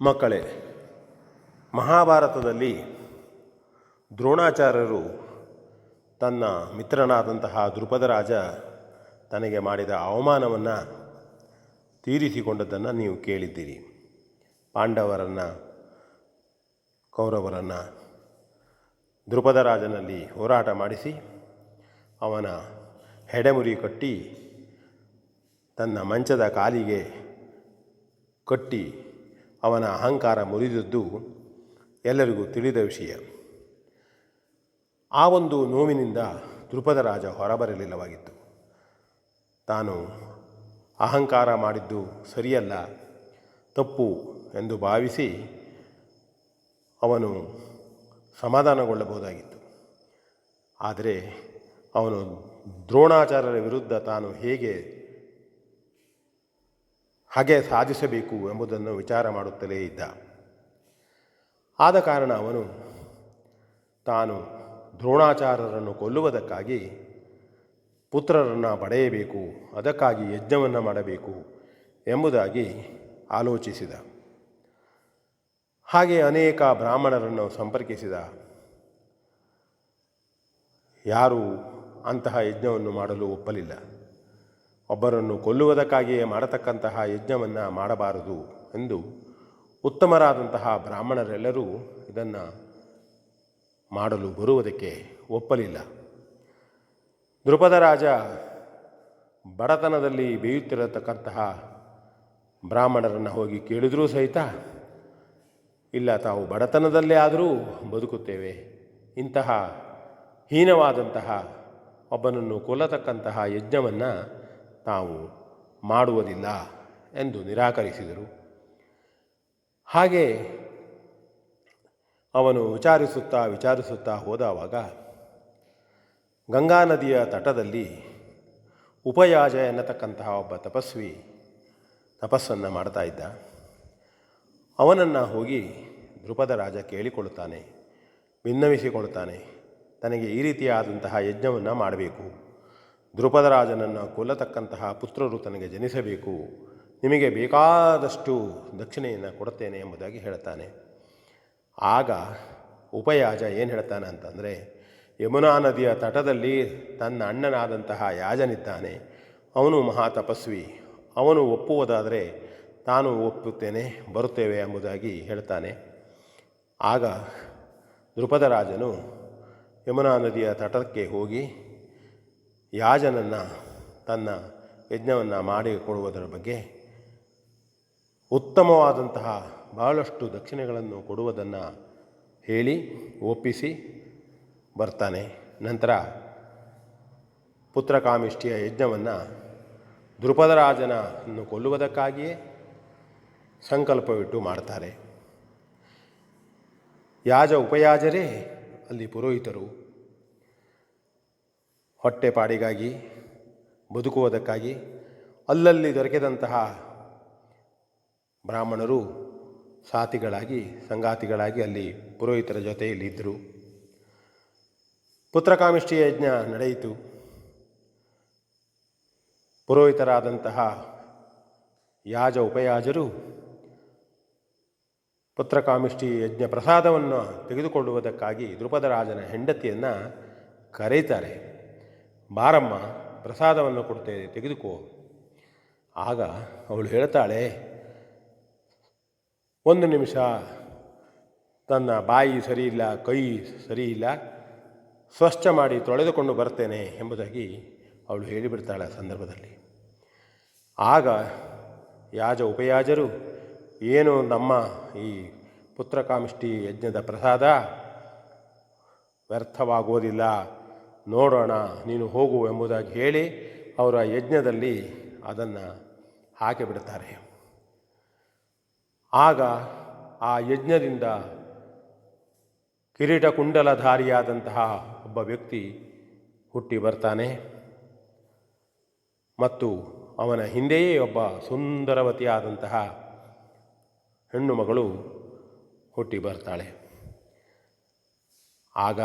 ಮಕ್ಕಳೇ, ಮಹಾಭಾರತದಲ್ಲಿ ದ್ರೋಣಾಚಾರ್ಯರು ತನ್ನ ಮಿತ್ರನಾದಂತಹ ದೃಪದ ರಾಜ ತನಗೆ ಮಾಡಿದ ಅವಮಾನವನ್ನು ತೀರಿಸಿಕೊಂಡದ್ದನ್ನು ನೀವು ಕೇಳಿದ್ದೀರಿ. ಪಾಂಡವರನ್ನು, ಕೌರವರನ್ನು ದೃಪದ ರಾಜನಲ್ಲಿ ಹೋರಾಟ ಮಾಡಿಸಿ ಅವನ ಹೆಡೆಮುರಿ ಕಟ್ಟಿ ತನ್ನ ಮಂಚದ ಕಾಲಿಗೆ ಕಟ್ಟಿ ಅವನ ಅಹಂಕಾರ ಮುರಿದದ್ದು ಎಲ್ಲರಿಗೂ ತಿಳಿದ ವಿಷಯ. ಆ ಒಂದು ನೋವಿನಿಂದ ದೃಪದ ರಾಜ ಹೊರಬರಲಿಲ್ಲವಾಗಿತ್ತು. ತಾನು ಅಹಂಕಾರ ಮಾಡಿದ್ದು ಸರಿಯಲ್ಲ, ತಪ್ಪು ಎಂದು ಭಾವಿಸಿ ಅವನು ಸಮಾಧಾನಗೊಳ್ಳಬಹುದಾಗಿತ್ತು. ಆದರೆ ಅವನು ದ್ರೋಣಾಚಾರ್ಯರ ವಿರುದ್ಧ ತಾನು ಹೇಗೆ ಹಾಗೆ ಸಾಧಿಸಬೇಕು ಎಂಬುದನ್ನು ವಿಚಾರ ಮಾಡುತ್ತಲೇ ಇದ್ದ. ಆದ ಕಾರಣ ಅವನು ತಾನು ದ್ರೋಣಾಚಾರ್ಯರನ್ನು ಕೊಲ್ಲುವುದಕ್ಕಾಗಿ ಪುತ್ರರನ್ನು ಪಡೆಯಬೇಕು, ಅದಕ್ಕಾಗಿ ಯಜ್ಞವನ್ನು ಮಾಡಬೇಕು ಎಂಬುದಾಗಿ ಆಲೋಚಿಸಿದ. ಹಾಗೆ ಅನೇಕ ಬ್ರಾಹ್ಮಣರನ್ನು ಸಂಪರ್ಕಿಸಿದ. ಯಾರೂ ಅಂತಹ ಯಜ್ಞವನ್ನು ಮಾಡಲು ಒಪ್ಪಲಿಲ್ಲ. ಒಬ್ಬರನ್ನು ಕೊಲ್ಲುವುದಕ್ಕಾಗಿಯೇ ಮಾಡತಕ್ಕಂತಹ ಯಜ್ಞವನ್ನು ಮಾಡಬಾರದು ಎಂದು ಉತ್ತಮರಾದಂತಹ ಬ್ರಾಹ್ಮಣರೆಲ್ಲರೂ ಇದನ್ನು ಮಾಡಲು ಬರುವುದಕ್ಕೆ ಒಪ್ಪಲಿಲ್ಲ. ದೃಪದ ರಾಜ ಬಡತನದಲ್ಲಿ ಬೇಯುತ್ತಿರತಕ್ಕಂತಹ ಬ್ರಾಹ್ಮಣರನ್ನು ಹೋಗಿ ಕೇಳಿದರೂ ಸಹಿತ, ಇಲ್ಲ ತಾವು ಬಡತನದಲ್ಲೇ ಆದರೂ ಬದುಕುತ್ತೇವೆ, ಇಂತಹ ಹೀನವಾದಂತಹ ಒಬ್ಬನನ್ನು ಕೊಲ್ಲತಕ್ಕಂತಹ ಯಜ್ಞವನ್ನು ತಾವು ಮಾಡುವುದಿಲ್ಲ ಎಂದು ನಿರಾಕರಿಸಿದರು. ಹಾಗೆ ಅವನು ವಿಚಾರಿಸುತ್ತಾ ವಿಚಾರಿಸುತ್ತಾ ಹೋದವಾಗ ಗಂಗಾ ನದಿಯ ತಟದಲ್ಲಿ ಉಪಯಾಜ ಎನ್ನತಕ್ಕಂತಹ ಒಬ್ಬ ತಪಸ್ವಿ ತಪಸ್ಸನ್ನು ಮಾಡ್ತಾ ಇದ್ದ. ಅವನನ್ನು ಹೋಗಿ ದೃಪದ ರಾಜ ಕೇಳಿಕೊಳ್ಳುತ್ತಾನೆ ಭಿನ್ನವಿಸಿಕೊಳ್ಳುತ್ತಾನೆ ತನಗೆ ಈ ರೀತಿಯಾದಂತಹ ಯಜ್ಞವನ್ನು ಮಾಡಬೇಕು. ದೃಪದ ರಾಜನನ್ನು ಕೊಲ್ಲತಕ್ಕಂತಹ ಪುತ್ರರು ತನಗೆ ಜನಿಸಬೇಕು. ನಿಮಗೆ ಬೇಕಾದಷ್ಟು ದಕ್ಷಿಣೆಯನ್ನು ಕೊಡುತ್ತೇನೆ ಎಂಬುದಾಗಿ ಹೇಳ್ತಾನೆ ಆಗ ಉಪಯಾಜ ಏನು ಹೇಳ್ತಾನೆ ಅಂತಂದರೆ, ಯಮುನಾ ನದಿಯ ತಟದಲ್ಲಿ ತನ್ನ ಅಣ್ಣನಾದಂತಹ ಯಾಜನಿದ್ದಾನೆ. ಅವನು ಮಹಾ ತಪಸ್ವಿ ಅವನು ಒಪ್ಪುವುದಾದರೆ ತಾನು ಒಪ್ಪುತ್ತೇನೆ, ಬರುತ್ತೇವೆ ಎಂಬುದಾಗಿ ಹೇಳ್ತಾನೆ. ಆಗ ದೃಪದರಾಜನು ಯಮುನಾ ನದಿಯ ತಟಕ್ಕೆ ಹೋಗಿ ಯಾಜನನ್ನು ತನ್ನ ಯಜ್ಞವನ್ನು ಮಾಡಿಕೊಡುವುದರ ಬಗ್ಗೆ ಉತ್ತಮವಾದಂತಹ ಬಹಳಷ್ಟು ದಕ್ಷಿಣೆಗಳನ್ನು ಕೊಡುವುದನ್ನು ಹೇಳಿ ಒಪ್ಪಿಸಿ ಬರ್ತಾನೆ. ನಂತರ ಪುತ್ರಕಾಮಿಷ್ಠಿಯ ಯಜ್ಞವನ್ನು ದೃಪದರಾಜನನ್ನು ಕೊಲ್ಲುವುದಕ್ಕಾಗಿಯೇ ಸಂಕಲ್ಪವಿಟ್ಟು ಮಾಡ್ತಾರೆ. ಯಾಜ ಉಪಯಾಜರೇ ಅಲ್ಲಿ ಪುರೋಹಿತರು ಹೊಟ್ಟೆಪಾಡಿಗಾಗಿ, ಬದುಕುವುದಕ್ಕಾಗಿ ಅಲ್ಲಲ್ಲಿ ದೊರಕಿದಂತಹ ಬ್ರಾಹ್ಮಣರು ಸಾತಿಗಳಾಗಿ ಸಂಗಾತಿಗಳಾಗಿ ಅಲ್ಲಿ ಪುರೋಹಿತರ ಜೊತೆಯಲ್ಲಿ ಇದ್ದರು. ಪುತ್ರಕಾಮಿಷ್ಠಿ ಯಜ್ಞ ನಡೆಯಿತು. ಪುರೋಹಿತರಾದಂತಹ ಯಾಜ ಉಪಯಾಜರು ಪುತ್ರಕಾಮಿಷ್ಠಿ ಯಜ್ಞ ಪ್ರಸಾದವನ್ನು ತೆಗೆದುಕೊಳ್ಳುವುದಕ್ಕಾಗಿ ದೃಪದ ರಾಜನ ಹೆಂಡತಿಯನ್ನು ಕರೀತಾರೆ ಬಾರಮ್ಮ, ಪ್ರಸಾದವನ್ನು ಕೊಡ್ತೇನೆ, ತೆಗೆದುಕೋ. ಆಗ ಅವಳು ಹೇಳ್ತಾಳೆ, ಒಂದು ನಿಮಿಷ, ತನ್ನ ಬಾಯಿ ಸರಿಯಿಲ್ಲ, ಕೈ ಸರಿಯಿಲ್ಲ, ಸ್ವಚ್ಛ ಮಾಡಿ ತೊಳೆದುಕೊಂಡು ಬರ್ತೇನೆ ಎಂಬುದಾಗಿ ಅವಳು ಹೇಳಿಬಿಡ್ತಾಳೆ ಆ ಸಂದರ್ಭದಲ್ಲಿ. ಆಗ ಯಾಜ ಉಪಯಾಜರು, ಏನು ನಮ್ಮ ಈ ಪುತ್ರಕಾಮಿಷ್ಟಿ ಯಜ್ಞದ ಪ್ರಸಾದ? ವ್ಯರ್ಥವಾಗುವುದಿಲ್ಲ. ನೋಡೋಣ, ನೀನು ಹೋಗು ಎಂಬುದಾಗಿ ಹೇಳಿ ಅವರ ಯಜ್ಞದಲ್ಲಿ ಅದನ್ನು ಹಾಕಿಬಿಡ್ತಾರೆ. ಆಗ ಆ ಯಜ್ಞದಿಂದ ಕಿರೀಟ ಕುಂಡಲಧಾರಿಯಾದಂತಹ ಒಬ್ಬ ವ್ಯಕ್ತಿ ಹುಟ್ಟಿ ಬರ್ತಾನೆ ಮತ್ತು ಅವನ ಹಿಂದೆಯೇ ಒಬ್ಬ ಸುಂದರವತಿಯಾದಂತಹ ಹೆಣ್ಣು ಮಗಳು ಹುಟ್ಟಿ ಬರ್ತಾಳೆ. ಆಗ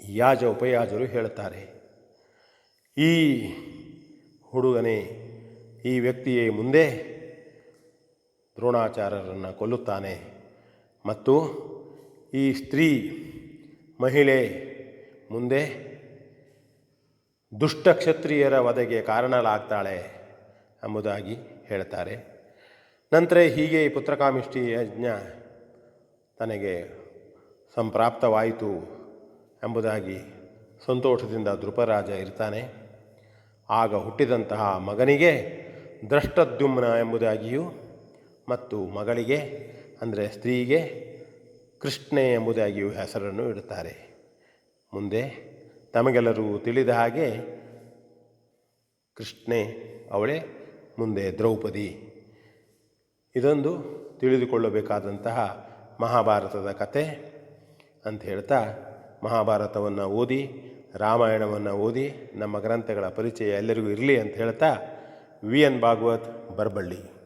ಯಾಜ ಉಪಯಾಜರು ಹೇಳುತ್ತಾರೆ. ಈ ಹುಡುಗನೇ ಈ ವ್ಯಕ್ತಿಯೇ ಮುಂದೆ ದ್ರೋಣಾಚಾರ್ಯರನ್ನು ಕೊಲ್ಲುತ್ತಾನೆ ಮತ್ತು ಈ ಸ್ತ್ರೀ ಮಹಿಳೆ ಮುಂದೆ ದುಷ್ಟ ಕ್ಷತ್ರಿಯರ ವಧೆಗೆ ಕಾರಣಲಾಗ್ತಾಳೆ ಎಂಬುದಾಗಿ ಹೇಳ್ತಾರೆ ನಂತರ ಹೀಗೆ ಈ ಪುತ್ರಕಾಮಿಷ್ಟಿ ಯಜ್ಞ ತನಗೆ ಸಂಪ್ರಾಪ್ತವಾಯಿತು. ಎಂಬುದಾಗಿ ಸಂತೋಷದಿಂದ ಧೃಪರಾಜ ಇರ್ತಾನೆ. ಆಗ ಹುಟ್ಟಿದಂತಹ ಮಗನಿಗೆ ದ್ರಷ್ಟದ್ಯುಮ್ನ ಎಂಬುದಾಗಿಯೂ ಮತ್ತು ಮಗಳಿಗೆ, ಅಂದರೆ ಸ್ತ್ರೀಗೆ ಕೃಷ್ಣೆ ಎಂಬುದಾಗಿಯೂ ಹೆಸರನ್ನು ಇಡುತ್ತಾರೆ. ಮುಂದೆ ತಮಗೆಲ್ಲರೂ ತಿಳಿದ ಹಾಗೆ ಕೃಷ್ಣೆ, ಅವಳೇ ಮುಂದೆ ದ್ರೌಪದಿ. ಇದೊಂದು ತಿಳಿದುಕೊಳ್ಳಬೇಕಾದಂತಹ ಮಹಾಭಾರತದ ಕತೆ ಅಂತ ಹೇಳ್ತಾ ಮಹಾಭಾರತವನ್ನು ಓದಿ, ರಾಮಾಯಣವನ್ನು ಓದಿ, ನಮ್ಮ ಗ್ರಂಥಗಳ ಪರಿಚಯ ಎಲ್ಲರಿಗೂ ಇರಲಿ ಅಂತ ಹೇಳ್ತಾ, ವಿ ಎನ್ ಭಾಗವತ್, ಬರಬಳ್ಳಿ.